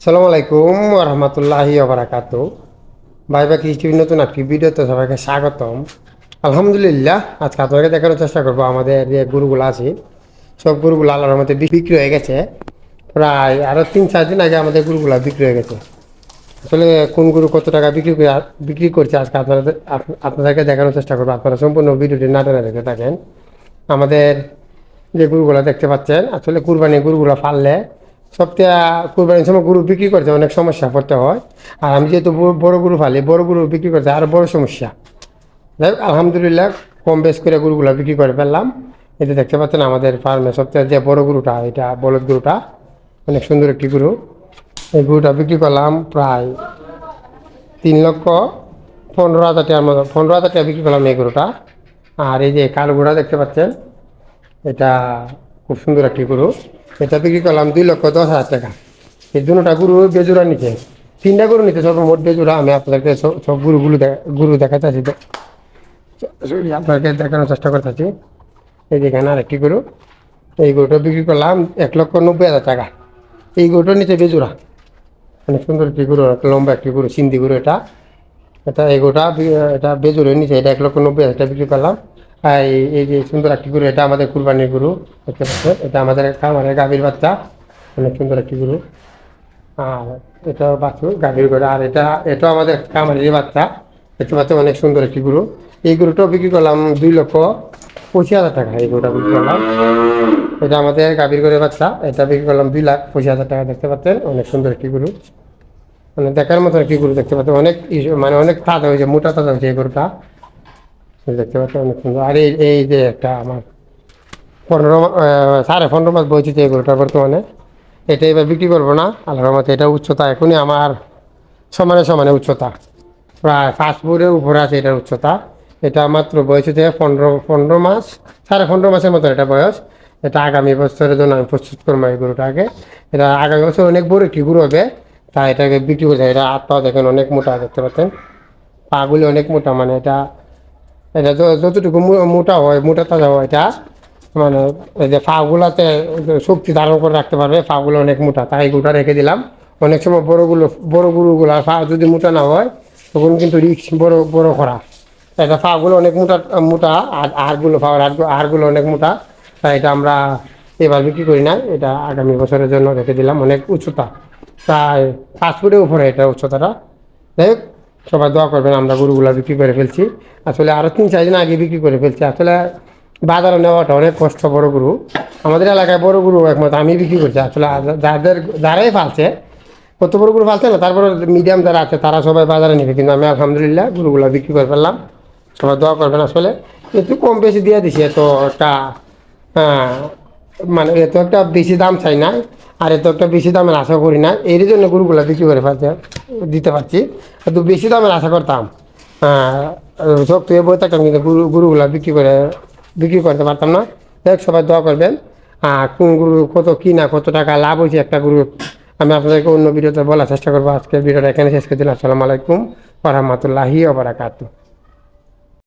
সালামু আলাইকুম রহমতুল্লাহি ওবরাকাত ভাই বা কৃষ্টি নতুন একটি ভিডিওতে সবাইকে স্বাগতম আলহামদুলিল্লাহ আজকে আপনাকে দেখানোর চেষ্টা করব আমাদের যে গরুগুলো আছে সব গরুগুলো আল্লাহর মধ্যে বিক্রি হয়ে গেছে প্রায় আরও তিন চার দিন আগে আমাদের গরুগুলো বিক্রি হয়ে গেছে আসলে কোন গরু কত টাকা বিক্রি করে বিক্রি করছে আজকে আপনারা আপনাদেরকে দেখানোর চেষ্টা করব আপনারা সম্পূর্ণ ভিডিওটি না টেনে দেখে থাকেন আমাদের যে গরুগুলো দেখতে পাচ্ছেন আসলে কুরবানি গরুগুলো পাললে সবথেকে কুরবানির সময় গরু বিক্রি করতে অনেক সমস্যা পড়তে হয়। আর আমি যেহেতু বড়- গরু ফালি বড় গরু বিক্রি করতে আরও বড় সমস্যা। যাই আলহামদুলিল্লাহ কম বেশ করে গরুগুলো বিক্রি করে ফেললাম। এতে দেখতে পাচ্ছেন আমাদের ফার্মে সবথেকে যে বড় গরুটা, এটা বলদ গরুটা, অনেক সুন্দর একটি গরু। এই গরুটা বিক্রি করলাম প্রায় তিন লক্ষ পনেরো হাজার টাকার মতো, পনেরো হাজার টাকা বিক্রি করলাম এই গরুটা। আর এই যে কালো গরুটা দেখতে পাচ্ছেন, এটা খুব সুন্দর একটি গরু। এটা বিক্রি করলাম দুই লক্ষ দশ হাজার টাকা। এই দুটা গরু বেজোড়া নিচে তিনটা গরু নিতে সব মোট বেজোড়া। আমি আপনাদেরকে সব গরুগুলো গরু দেখাচ্ছি আপনাকে দেখানোর চেষ্টা করতেছি এই যেখানে আর একটি গরু। এই গরুটা বিক্রি করলাম এক লক্ষ নব্বই হাজার টাকা। এই গরুটার নিচে বেজোড়া। অনেক সুন্দর একটি গরু লম্বা একটি গরু, সিন্ধি গরু এটা। এটা এগোটা এটা বেজুরের নিচে এটা এক লক্ষ নব্বই হাজার টাকা বিক্রি করলাম। এই- যে সুন্দর একটি গরু, এটা আমাদের কুরবানির গরু, দেখতে পাচ্ছেন? এটা আমাদের খামারের গাভীর বাচ্চা, অনেক সুন্দর একটি গরু। আর এটা বাছুর, গাভীর গরু। আর এটা, এটাও আমাদের খামারের বাচ্চা, দেখতে পাচ্ছেন? অনেক সুন্দর একটি গরু। এই গরুটাও বিক্রি করলাম দুই লক্ষ পঁচিশ হাজার টাকা। এই গরুটা বিক্রি করলাম। এটা আমাদের গাভীর গরুর বাচ্চা, এটা বিক্রি করলাম দুই লাখ পঁচিশ হাজার টাকা, দেখতে পাচ্ছেন? অনেক সুন্দর একটি গরু। মানে দেখার মতো একটি গরু, দেখতে পাচ্ছেন? অনেক মানে অনেক তাজা হয়েছে, মোটা তাজা হয়েছে এই গরুটা। দেখতে পাচ্ছেন অনেক সুন্দর। আর এই এই যে একটা আমার পনেরো সাড়ে পনেরো মাস এই গরুটা বর্তমানে, এটা এবার বিক্রি করব না। আল্লাহর মতো এটা উচ্চতা এখনই আমার সমানে সমানে উচ্চতা। প্রায় ফাস্ট উপরে আছে এটার উচ্চতা। এটা মাত্র বয়স হচ্ছে পনেরো পনেরো মাস, সাড়ে পনেরো মাসের মতো এটা বয়স। এটা আগামী বছরের জন্য আমি প্রস্তুত করব এই গরুটাকে এটা আগামী বছর অনেক বড় একটি গরু হবে, তাই এটাকে বিক্রি করছে। এটা হাত দেখেন অনেক মোটা, দেখতে পাচ্ছেন? পাগুলি অনেক মোটা মানে এটা এটা যতটুকু মোটা হয়, মোটা তাজা হয় এটা মানে এই যে পাগুলাতে শক্তি ধারণ করে রাখতে পারবে পাগুলো অনেক মোটা, তাই গরুটা রেখে দিলাম। অনেক সময় বড়গুলো বড় গরুগুলো পা যদি মোটা না হয়, তখন কিন্তু রিক্স বড় বড় করা। এটা পাগুলো অনেক মোটা মোটা, আর আরগুলো পাওয়ার আরগুলো অনেক মোটা, তাই এটা আমরা এবার বিক্রি করি না এটা আগামী বছরের জন্য রেখে দিলাম, অনেক উচ্চতা। তাই পাঁচ ফুটের উপরে এটা উচ্চতাটা। হোক সবাই দোয়া করবেন, আমরা গরুগুলা বিক্রি করে ফেলছি। আসলে আরও তিন, চার দিন আগে বিক্রি করে ফেলছি। আসলে বাজারে নেওয়াটা অনেক কষ্ট, বড় গরু। আমাদের এলাকায় বড় গরু একমত আমি বিক্রি করছি। আসলে যাদের, যারাই ফালছে কত বড় গরু ফালছে না তারপরে মিডিয়াম যারা আছে, তারা সবাই বাজারে নেবে। কিন্তু আমি আলহামদুলিল্লাহ গরুগুলা বিক্রি করে ফেললাম। সবাই দোয়া করবেন আসলে। একটু কম বেশি দিয়ে দিছি এত একটা মানে এত একটা বেশি দাম চাই না আর এত একটা বেশি দামের আশা করি না। এর জন্য গরুগুলা বিক্রি করে ফেলতে, দিতে পারছি। একটু বেশি দামের আশা করতাম। সব তুই বই থাকতাম, কিন্তু গরু, গরুগুলা বিক্রি করে, বিক্রি করতে পারতাম না। দেখ সবাই দোয়া করবেন। আর কোন গরু কত কী না, কত টাকা লাভ হয়েছে একটা গরু, আমি আপনাদেরকে অন্য ভিডিওতে বলার চেষ্টা করব। আজকের ভিডিওটা এখানে শেষ করে দিলাম। আসসালামু আলাইকুম রহমতুল্লাহি ওবরাকাতু